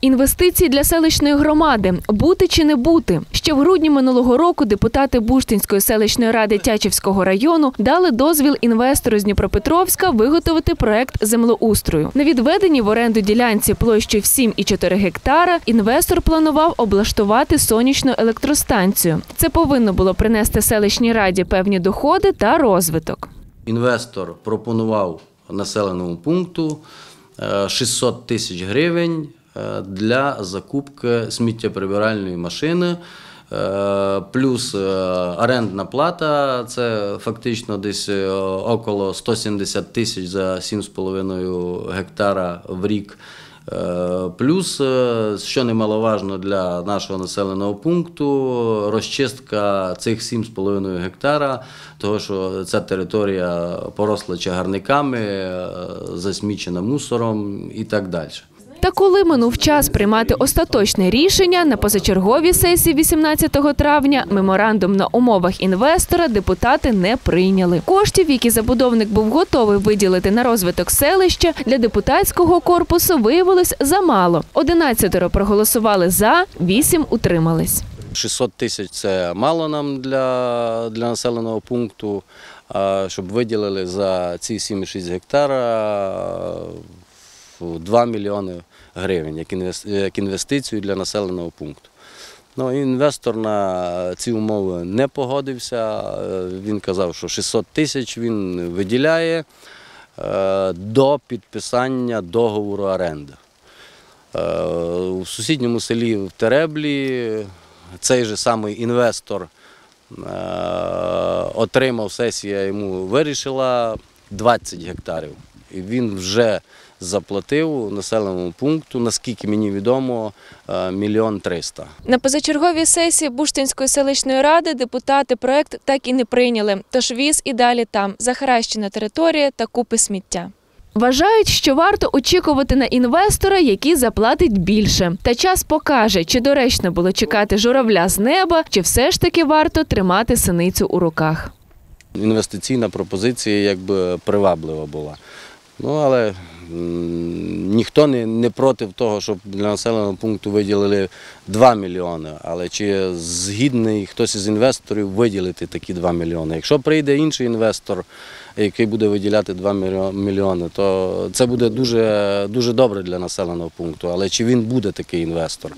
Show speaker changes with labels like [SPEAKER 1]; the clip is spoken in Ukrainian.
[SPEAKER 1] Інвестиції для селищної громади бути чи не бути. Ще в грудні минулого року депутати Буштинської селищної ради Тячівського району дали дозвіл інвестору з Дніпропетровська виготовити проект землеустрою. На відведеній в оренду ділянці площею в 7,4 гектара інвестор планував облаштувати сонячну електростанцію. Це повинно було принести селищній раді певні доходи та розвиток.
[SPEAKER 2] Інвестор пропонував населеному пункту е, 600 тисяч гривень е, для закупки сміттєприбиральної машини. е, Плюс е, орендна плата це фактично десь е, около 170 тисяч за 7,5 гектара в рік. Е, Плюс, е, що немаловажно для нашого населеного пункту, розчистка цих 7,5 гектара, того що ця територія поросла чагарниками, е, засмічена мусором і так далі.
[SPEAKER 1] Та коли минув час приймати остаточне рішення на позачерговій сесії 18 травня, меморандум на умовах інвестора депутати не прийняли. Коштів, які забудовник був готовий виділити на розвиток селища, для депутатського корпусу виявилось замало. 11 проголосували за, 8 утримались.
[SPEAKER 2] 600 тисяч це мало нам для, для населеного пункту, щоб виділили за ці 7,6 гектара 2 мільйони гривень як інвестицію для населеного пункту. Ну, інвестор на ці умови не погодився. Е, Він казав, що 600 тисяч він виділяє е, до підписання договору оренди. Е, У сусідньому селі в Тереблі цей же самий інвестор отримав, сесія йому вирішила 20 гектарів. І він вже заплатив населеному пункту, наскільки мені відомо, е, мільйон триста.
[SPEAKER 1] На позачерговій сесії Буштинської селищної ради депутати проект так і не прийняли. Тож віз і далі там захаращена територія та купи сміття. Вважають, що варто очікувати на інвестора, який заплатить більше. Та час покаже, чи доречно було чекати журавля з неба, чи все ж таки варто тримати синицю у руках.
[SPEAKER 2] Інвестиційна пропозиція якби приваблива була. Ну, але ніхто не, не проти того, щоб для населеного пункту виділили 2 мільйони. Але чи згідний хтось із інвесторів виділити такі 2 мільйони? Якщо прийде інший інвестор, який буде виділяти 2 мільйони, то це буде дуже, дуже добре для населеного пункту. Але чи він буде такий інвестор?